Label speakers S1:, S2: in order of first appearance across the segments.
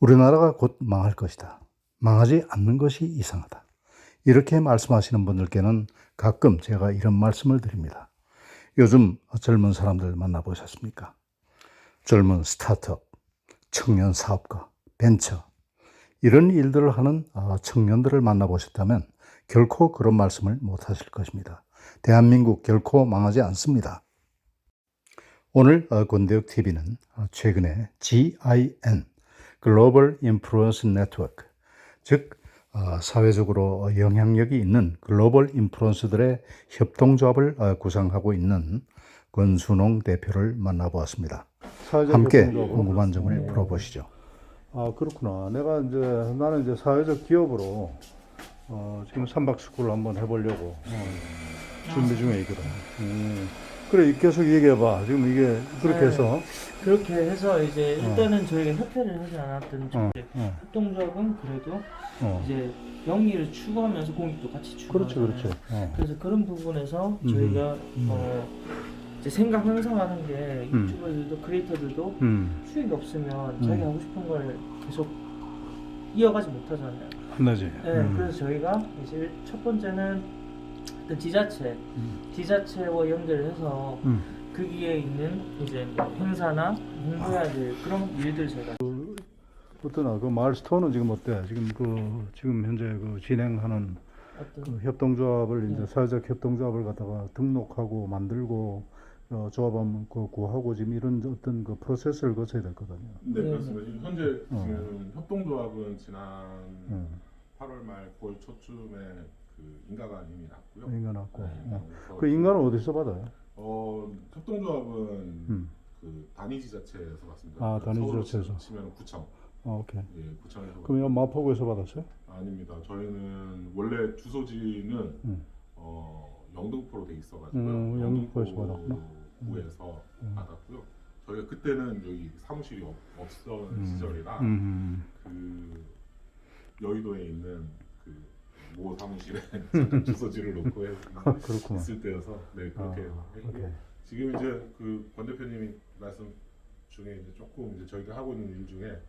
S1: 우리나라가 곧 망할 것이다. 망하지 않는 것이 이상하다. 이렇게 말씀하시는 분들께는 가끔 제가 이런 말씀을 드립니다. 요즘 젊은 사람들 만나보셨습니까? 젊은 스타트업, 청년 사업가, 벤처, 이런 일들을 하는 어, 청년들을 만나보셨다면 결코 그런 말씀을 못 하실 것입니다. 대한민국 결코 망하지 않습니다. 오늘 어, 권대욱 TV는 최근에 GIN, 글로벌 인플루언스 네트워크, 즉 어, 사회적으로 영향력이 있는 글로벌 인플루언서들의 협동조합을 어, 구성하고 있는 권순홍 대표를 만나보았습니다. 함께 궁금한 점을 풀어보시죠. 아 그렇구나. 내가 이제 나는 이제 사회적 기업으로 어, 지금 삼박스쿨을 한번 해보려고 어, 준비 중에 있거든. 음. 그래 계속 얘기해봐. 지금 이게 그렇게
S2: 네.
S1: 해서
S2: 그렇게 해서 이제 일단은 저희가 협회를 하지 않았던
S1: 어,
S2: 이제
S1: 어,
S2: 협동조합은 그래도
S1: 어.
S2: 이제 영리를 추구하면서 공익도 같이 추구하잖아요.
S1: 그렇지 그렇지. 어.
S2: 그래서 그런 부분에서
S1: 음.
S2: 저희가
S1: 음.
S2: 어 이제 생각 형성하는 게
S1: 음.
S2: 유튜버들도 크리에이터들도
S1: 음.
S2: 수익이 없으면
S1: 음.
S2: 자기 하고 싶은 걸 계속 이어가지 못하잖아요.
S1: 혼나지.
S2: 네,
S1: 음.
S2: 그래서 저희가 이제 첫 번째는 어떤 지자체,
S1: 음.
S2: 지자체와 연결해서
S1: 음.
S2: 거기에 있는 이제 뭐 행사나 홍보해야 될 그런 일들 제가
S1: 어떠나 그 마일스톤은 지금 어때? 지금 그 지금 현재 그 진행하는
S2: 어떤
S1: 그 협동조합을 이제
S2: 네.
S1: 사회적 협동조합을 갖다가 등록하고 만들고 어, 조합원 그 구하고 지금 이런 어떤 그 프로세스를 거쳐야 되거든요.
S3: 네,
S2: 네,
S3: 그렇습니다. 지금 현재
S1: 어.
S3: 지금 협동조합은 지난
S1: 음.
S3: 8월 말 9월 초쯤에 그 인가가 이미 났고요.
S1: 인간 왔고.
S3: 네,
S1: 어.
S3: 그래서
S1: 그 인간은 어디서 받아요?
S3: 어, 협동조합은
S1: 음.
S3: 그 단위 지자체에서 받습니다.
S1: 아,
S3: 그러니까 서울로
S1: 단위지자체에서.
S3: 치면 구청.
S1: 어, 오케이.
S3: 예, 구청에서.
S1: 그럼 이 마포구에서 받았어요?
S3: 아닙니다. 저희는 원래 주소지는
S1: 음.
S3: 어, 영등포로 돼 있어가지고요.
S1: 음, 영등포에서 받았구나.
S3: 구에서
S1: 음.
S3: 받았고요. 저희가 그때는 여기 사무실이 없, 없던
S1: 음.
S3: 시절이라
S1: 음.
S3: 그 여의도에 있는 그 모 사무실에 주소지를 놓고 해-
S1: 그렇구나.
S3: 있을 때여서 네 그렇게
S1: 아,
S3: 했고
S1: 오케이.
S3: 지금 이제 그 권 대표님이 말씀 중에 이제 조금 이제 저희가 하고 있는 일 중에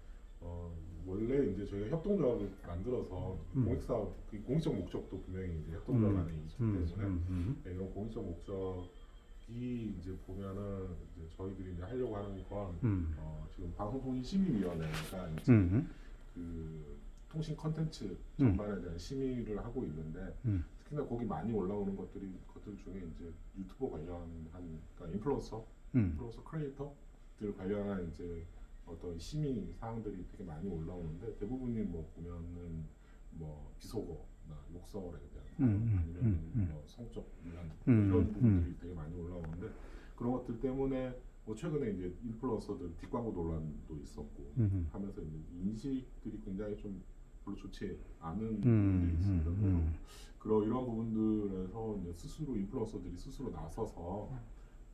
S3: 어 원래 이제 저희가 협동조합을 만들어서
S1: 음.
S3: 공익사업 그 공익적 목적도 분명히 이제 협동조합 안에 있기
S1: 음.
S3: 때문에
S1: 음. 음.
S3: 네, 이런 공익적 목적이 이제 보면은 이제 저희들이 이제 하려고 하는 건
S1: 음.
S3: 어, 지금 방송통신심의위원회가 이제
S1: 음.
S3: 그 통신 컨텐츠
S1: 음.
S3: 전반에 대한 심의를 하고 있는데
S1: 음.
S3: 특히나 거기 많이 올라오는 것들이 것들 중에 이제 유튜버 관련한 그러니까 인플루언서,
S1: 음.
S3: 인플루언서 크리에이터들 관련한 이제 어떤 심의 사항들이 되게 많이 올라오는데 대부분이 뭐 보면은 뭐 비속어나 욕설에 대한
S1: 음, 음,
S3: 아니면
S1: 음, 음.
S3: 뭐 성적 위반
S1: 음,
S3: 이런
S1: 음.
S3: 부분들이 되게 많이 올라오는데 그런 것들 때문에 뭐 최근에 이제 인플루언서들 뒷광고 논란도 있었고
S1: 음.
S3: 하면서 이제 인식들이 굉장히 좀 별로 좋지 않은
S1: 음.
S3: 부분들이 있습니다.
S1: 음.
S3: 그래서
S1: 음.
S3: 그런 이런 부분들에서 이제 스스로 인플루언서들이 스스로 나서서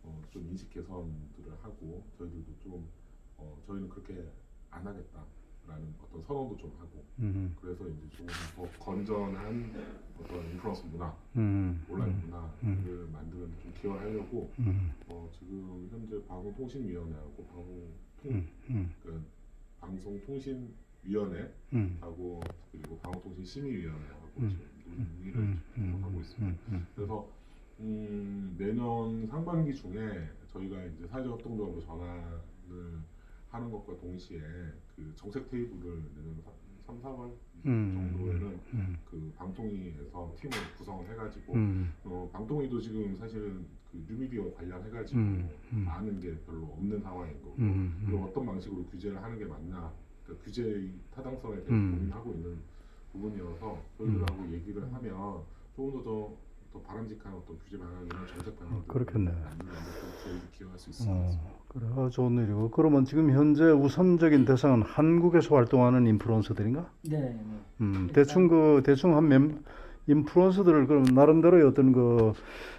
S3: 어, 좀 인식 개선들을 하고 저희들도 좀 어, 저희는 그렇게 안 하겠다라는 어떤 선언도 좀 하고
S1: 음.
S3: 그래서 이제 조금 더 건전한 어떤 인플루언서 문화,
S1: 음.
S3: 온라인
S1: 음.
S3: 문화를 만드는 데 좀 기여를 하려고
S1: 음.
S3: 어, 지금 현재 방송통신위원회하고 방송 통. 그 방송통신 위원회 하고
S1: 음.
S3: 그리고 방송통신 심의위원회하고
S1: 음.
S3: 지금 논의를
S1: 음.
S3: 계속 하고 있습니다.
S1: 음.
S3: 그래서 음, 내년 상반기 중에 저희가 이제 사회적 협동조합으로 전환을 하는 것과 동시에 그 정책 테이블을 내년 3, 4월
S1: 음.
S3: 정도에는
S1: 음.
S3: 그 방통위에서 팀을 구성을 해가지고
S1: 음.
S3: 어, 방통위도 지금 사실은 그 뉴미디어 관련해가지고
S1: 음. 음.
S3: 아는 게 별로 없는 상황인 거고
S1: 음.
S3: 그리고 어떤 방식으로 규제를 하는 게 맞나 그 규제의 타당성에 대해서
S1: 음.
S3: 고민하고 있는 부분이어서 저희들하고 얘기를 하면 조금 더, 더 바람직한 어떤 규제 방향이나 정책 방향을
S1: 어, 그렇겠네.
S3: 저희도 기여할 수 있을 것 같습니다.
S1: 어, 그래, 아, 좋은 일이고. 그러면 지금 현재 우선적인 대상은 한국에서 활동하는 인플루언서들인가?
S2: 네, 네.
S1: 음, 대충 그 대충 한몇 인플루언서들을 그럼 나름대로의 어떤 그,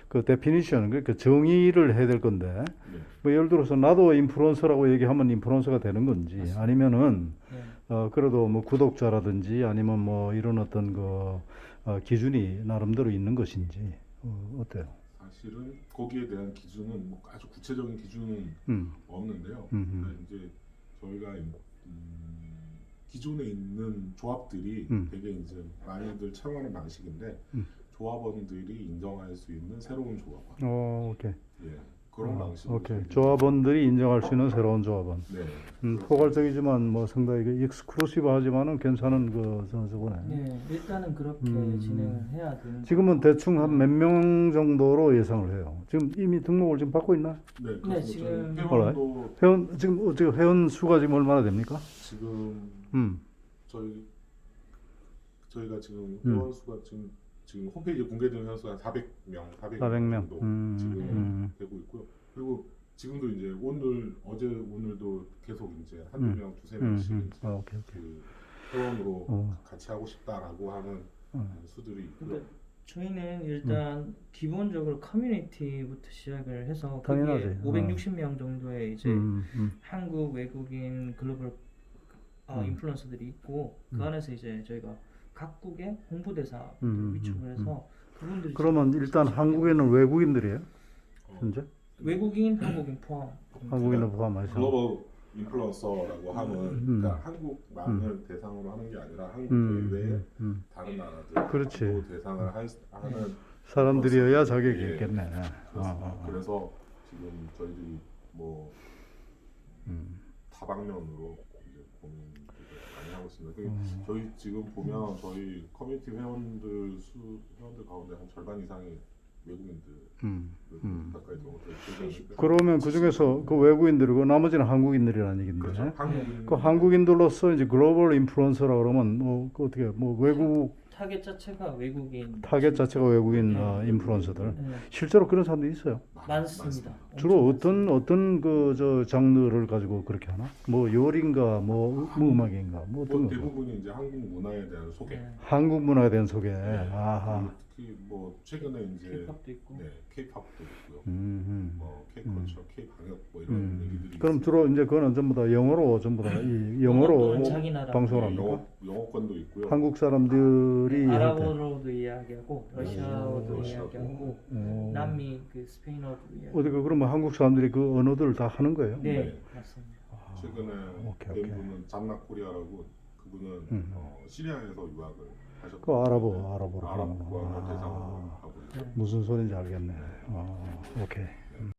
S1: 그 데피니션, 그러니까 정의를 해야 될 건데,
S3: 네.
S1: 뭐 예를 들어서 나도 인플루언서라고 얘기하면 인플루언서가 되는 건지, 아니면은
S2: 네.
S1: 어, 그래도 뭐 구독자라든지 아니면 뭐 이런 어떤 그 어, 기준이 나름대로 있는 것인지 어, 어때요?
S3: 사실은 거기에 대한 기준은 뭐 아주 구체적인 기준은
S1: 음,
S3: 없는데요.
S1: 음, 음.
S3: 그러니까 이제 저희가 음, 기존에 있는 조합들이
S1: 음.
S3: 되게 이제 많이들 채용하는 방식인데
S1: 음.
S3: 조합원들이 인정할 수 있는 새로운 조합원
S1: 어, 오케이.
S3: 예 그런
S1: 어,
S3: 방식으로
S1: 오케이. 조합원들이 인정할 수 있는 새로운 조합원.
S3: 네
S1: 음, 포괄적이지만 뭐 상당히 그 익스클루시브하지만은 괜찮은 그 선수구네.
S2: 네, 일단은 그렇게
S1: 음.
S2: 진행을 해야 되는
S1: 지금은 대충 한 몇 명 정도로 예상을 해요. 지금 이미 등록을 지금 받고 있나?
S3: 네,
S2: 네, 지금-
S3: 저희 회원도
S1: 회원 지금 어떻게 회원 수가 지금 얼마나 됩니까?
S3: 지금
S1: 음,
S3: 저희 저희가 지금
S1: 음.
S3: 회원 수가 지금 지금 홈페이지에 공개된 회원 수가 400명, 400명
S1: 400명.
S3: 정도
S1: 음,
S3: 지금
S1: 음.
S3: 되고 있고요. 그리고 지금도 이제 오늘 어제 오늘도 계속 이제 한두
S1: 음.
S3: 명, 두세
S1: 음,
S3: 명씩
S1: 음.
S3: 이제
S1: 아, 오케이, 오케이.
S3: 그 회원으로
S1: 어.
S3: 같이 하고 싶다라고 하는
S1: 어.
S3: 수들이 있고요.
S2: 그러니까 저희는 일단
S1: 음.
S2: 기본적으로 커뮤니티부터 시작을 해서
S1: 당연하지.
S2: 거기에 560명 정도의 이제
S1: 음, 음.
S2: 한국 외국인 글로벌 어,
S1: 음.
S2: 인플루언서들이 있고 그
S1: 음.
S2: 안에서 이제 저희가 각국의 홍보대사
S1: 음,
S2: 위촉을
S1: 음,
S2: 해서 그분들이
S1: 그러면 일단 한국에는 외국인들이에요.
S3: 어,
S1: 현재
S2: 외국인, 한국인 포함
S1: 한국인을 포함해서.
S3: 글로벌 인플루언서라고 하면
S1: 음.
S3: 그러니까 한국만을 대상으로 하는 게 아니라 한국
S1: 음,
S3: 외에
S1: 음, 음.
S3: 다른 나라들
S1: 그렇지.
S3: 대상을 할, 하는
S1: 사람들이어야 자격이
S3: 예.
S1: 있겠네. 아,
S3: 그렇습니다.
S1: 아, 아.
S3: 그래서 지금 저희들이 뭐
S1: 음.
S3: 다방면으로 이제 많이 하고 있습니다. 그
S1: 음.
S3: 저희 지금 보면 저희 커뮤니티 회원들 수 회원들 가운데 한 절반 이상이 외국인들
S1: 음. 음.
S3: 가까이 들어오고
S1: 그러면 그 중에서 그 외국인들이고 나머지는 한국인들이라는 얘긴데.
S3: 그렇죠. 한국인
S1: 그 한국인들로서 이제 글로벌 인플루언서라 그러면 뭐그 어떻게 뭐 외국
S2: 타겟 자체가 외국인
S1: 타겟 자체가 외국인
S2: 네.
S1: 어, 인플루언서들
S2: 네,
S1: 실제로 그런 사람들이 있어요.
S2: 많습니다.
S1: 주로
S2: 엄청
S1: 어떤 어떤 그 저 장르를 가지고 그렇게 하나? 뭐 요리인가 뭐, 뭐 음악인가 뭐
S3: 뭐
S1: 어떤 거?
S3: 대부분이 이제 한국 문화에 대한 소개.
S2: 네.
S1: 한국 문화에 대한 소개.
S3: 네.
S1: 아하.
S3: 특히 뭐 최근에 이제
S2: K-팝도 있고
S3: 네 K-팝도 있고요.
S1: 음, 음.
S3: 뭐 K-컬처, K-방역 뭐 이런
S1: 음.
S3: 얘기들이
S1: 그럼. 주로 이제 그거는 전부 다 영어로 전부 다 이 영어로
S2: 또는 자기 나라
S1: 방송을
S3: 네,
S1: 합니까?
S3: 영어 영어권도 있고요.
S1: 한국 사람들이 할 때.
S2: 아랍어로도 이야기하고 러시아어도
S3: 음,
S2: 이야기하고
S1: 어.
S2: 남미 그 스페인어도 이야기.
S1: 어디 그 그러면 한국 사람들이 그 언어들을 다 하는 거예요?
S2: 네,
S3: 네.
S2: 맞습니다.
S1: 아,
S3: 최근에
S1: 오케이,
S3: 된
S1: 오케이.
S3: 분은 잠나 코리아라고 그분은
S1: 음.
S3: 어, 시리아에서 유학을 하셨고
S1: 그.
S3: 구원을
S1: 아.
S3: 대상으로 하고.
S2: 네.
S1: 무슨 소리인지 알겠네. 아, 오케이.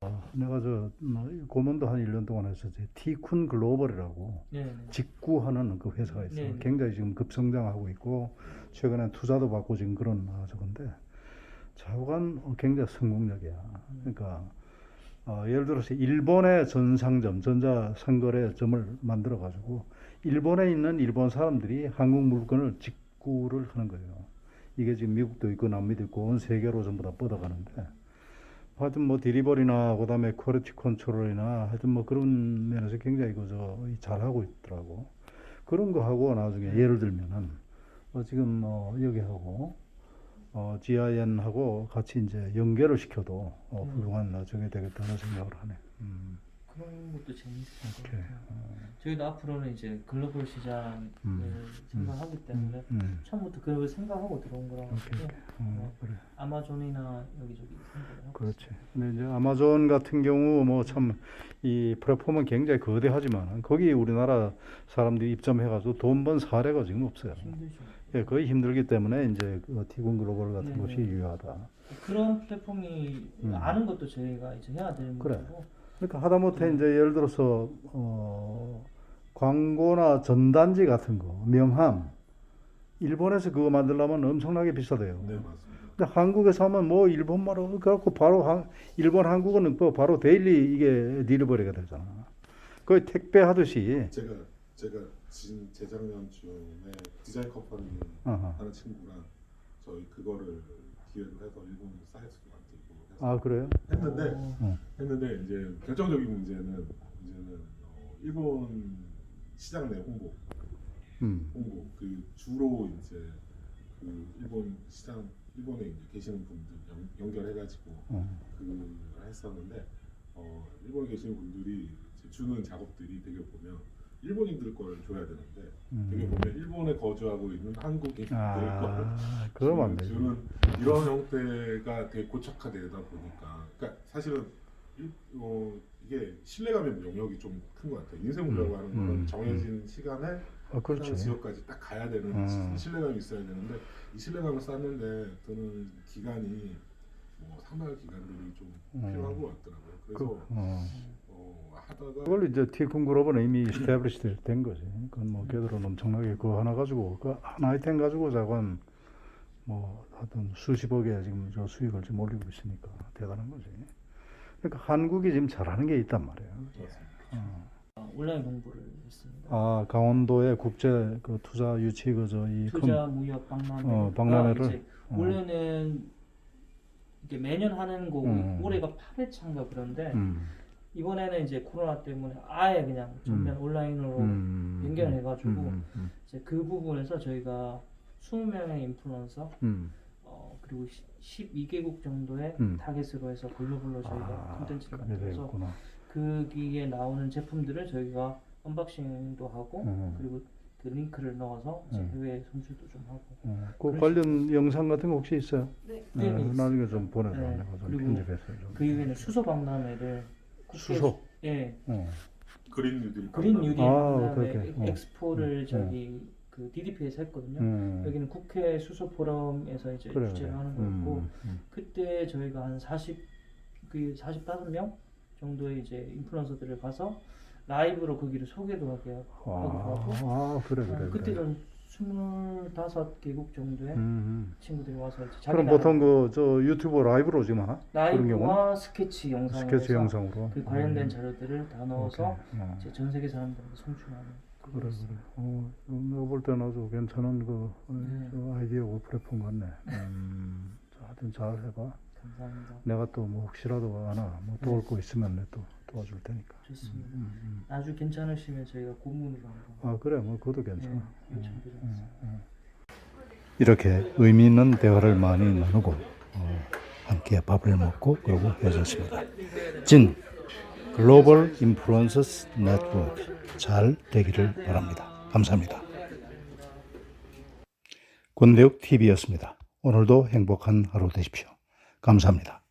S1: 아, 내가 저 뭐, 고문도 한 1년 동안 했었지. 티쿤 글로벌이라고
S2: 네, 네.
S1: 직구하는 그 회사가 있어.
S2: 네.
S1: 굉장히 지금 급성장하고 있고 최근에 투자도 받고 지금 그런 아, 저건데 좌우간 어, 굉장히 성공적이야. 그러니까 어, 예를 들어서 일본의 전상점, 전자상거래점을 만들어 가지고 일본에 있는 일본 사람들이 한국 물건을 직 구를 하는 거예요. 이게 지금 미국도 있고 남미도 있고 온 세계로 전부 다 뻗어가는데 하여튼 뭐 디리버리나 그다음에 퀄리티 컨트롤이나 하여튼 뭐 그런 면에서 굉장히 그저 잘하고 있더라고. 그런 거 하고 나중에 예를 들면은 어 지금 어 여기 하고 어 GIN하고 같이 이제 연결을 시켜도 어
S2: 음.
S1: 훌륭한 나중에 되겠다는 생각을 하네. 음.
S2: 그런 것도 재밌을 것. 같아요. 저희도 앞으로는 이제 글로벌 시장을
S1: 음.
S2: 생각하기 때문에
S1: 음.
S2: 처음부터 그걸 생각하고 들어온 거라
S1: 오케이.
S2: 가지고
S1: 오케이. 어, 그래.
S2: 아마존이나 여기저기
S1: 그렇지. 근데 이제 아마존 같은 경우 뭐 참 이 플랫폼은 굉장히 거대하지만 거기 우리나라 사람들이 입점해가지고 돈 번 사례가 지금 없어요.
S2: 힘들죠.
S1: 예, 거의 힘들기 때문에 이제 그 티군 글로벌 같은
S2: 네네.
S1: 것이 유효하다.
S2: 그런 플랫폼이
S1: 음.
S2: 아는 것도 저희가 이제 해야 되는
S1: 그래.
S2: 거고
S1: 그러니까 하다못해 이제 예를 들어서 어, 광고나 전단지 같은 거, 명함, 일본에서 그거 만들려면 엄청나게 비싸대요.
S3: 네 맞습니다.
S1: 근데 한국에서 하면 뭐 일본말로 그래갖고 바로 한, 일본 한국어는 뭐 바로 데일리 이게 딜리버리가 되잖아. 거의 택배 하듯이.
S3: 제가 제가 진 재작년쯤에 디자인 컴퍼니. 하는 친구랑 저희 그거를 기획을 해서 일본 사이트도 만들고 해서
S1: 아 그래요?
S3: 했는데
S2: 어,
S3: 했는데 이제 결정적인 문제는 이제는 어, 일본 시장 내 홍보
S1: 음.
S3: 홍보 그 주로 이제 그 일본 시장 일본에 이제 계시는 분들 연, 연결해 가지고
S1: 어.
S3: 그걸 했었는데 어, 일본에 계시는 분들이 이제 주는 작업들이 되게 보면 일본인들 걸 줘야 되는데 되게
S1: 음.
S3: 보면 일본에 거주하고 있는 한국인들 걸
S1: 아, 그러면 안 되지.
S3: 주는 이런 형태가 되게 고착화되다 보니까 그러니까 사실은 일, 어, 이게 신뢰감의 영역이 좀 큰 것 같아요. 인생 운명을 하는 거는
S1: 음,
S3: 정해진 시간에
S1: 아,
S3: 해당
S1: 그렇지.
S3: 지역까지 딱 가야 되는
S1: 음.
S3: 신뢰감이 있어야 되는데 이 신뢰감을 쌓는데 저는 기간이 뭐 상당한 기간들이 좀
S1: 음.
S3: 필요한 것 같더라고요.
S1: 그,
S3: 그래서
S1: 어.
S3: 어, 하다가
S1: 그걸 이제 티쿤 그룹은 이미 스태블리시 된 거지. 그건 뭐 걔들은 엄청나게 그거 하나 가지고 그한 아이템 가지고 자건 뭐 하여튼 수십억의 지금 저 수익을 지금 올리고 있으니까 대단한 거지. 그러니까 한국이 지금 잘하는 게 있단 말이에요. 어.
S2: 어, 온라인 공부를 했습니다.
S1: 아 강원도의 국제 그 투자 유치 그저 이
S2: 투자 무역 박람회.
S1: 어, 박람회를?
S2: 이제
S1: 어.
S2: 원래는 이게 매년 하는 거고
S1: 음.
S2: 올해가 8회차인가 그런데
S1: 음.
S2: 이번에는 이제 코로나 때문에 아예 그냥 전면 온라인으로
S1: 음.
S2: 연결해가지고
S1: 음. 음.
S2: 이제 그 부분에서 저희가 20명의 인플루언서
S1: 음.
S2: 어, 그리고 12개국 정도의
S1: 음.
S2: 타겟으로 해서 글로벌로 저희가
S1: 아,
S2: 콘텐츠를 만들어서
S1: 되겠구나.
S2: 거기에 나오는 제품들을 저희가 언박싱도 하고
S1: 음.
S2: 그리고 그 링크를 넣어서 이제
S1: 음.
S2: 해외 송출도 좀 하고
S1: 어, 그 관련 영상 같은 거 혹시 있어요?
S2: 네.
S1: 네,
S2: 네,
S1: 나중에 좀 보내줘.
S2: 네.
S1: 내가 좀
S2: 그리고
S1: 편집해서 좀.
S2: 그 이후에는 수소 박람회를
S1: 수소.
S2: 예
S1: 어.
S3: 그린 뉴딜
S2: 그린. 뉴딜
S1: 아,
S2: 박람회
S1: 오케이, 오케이. 어.
S2: 엑스포를
S1: 음,
S2: 저기 그 DDP에서 했거든요.
S1: 음.
S2: 여기는 국회 수소 포럼에서 이제
S1: 그래,
S2: 주최를
S1: 그래.
S2: 하는 거였고
S1: 음, 음.
S2: 그때 저희가 한 40, 그 45명 정도의 이제 인플루언서들을 가서 라이브로 거기를 소개도 하게 하고 하고
S1: 아, 아, 그래 그래.
S2: 어,
S1: 그래.
S2: 그때도 한 25개국 정도의
S1: 음, 음.
S2: 친구들이 와서 이제 자기
S1: 그럼
S2: 나라
S1: 보통 그 저 유튜브 라이브로 지금 하나? 그런 경우는
S2: 라이브와 스케치 영상을
S1: 스케치 영상으로.
S2: 그 관련된
S1: 음.
S2: 자료들을 다 넣어서
S1: 오케이. 어.
S2: 이제 전 세계 사람들한테 송출하는
S1: 그래 그래. 어, 내가 볼 때는 아주 괜찮은 그 어,
S2: 네.
S1: 저 아이디어 플랫폼 같네. 음. 자, 하여튼 잘 해봐.
S2: 감사합니다.
S1: 내가 또 뭐 혹시라도 하나 뭐 도울 거 있으면 내가 또 도와줄 테니까.
S2: 좋습니다.
S1: 음, 음.
S2: 아주 괜찮으시면 저희가 고문으로 한번
S1: 아 그래 뭐 그것도 괜찮아.
S2: 네,
S1: 음,
S2: 요청드렸습니다.
S1: 이렇게 의미 있는 대화를 많이 나누고 어, 함께 밥을 먹고 그러고 헤어졌습니다. 진 글로벌 인플루언서스 네트워크 잘 되기를 바랍니다. 감사합니다. 권대욱 TV였습니다. 오늘도 행복한 하루 되십시오. 감사합니다.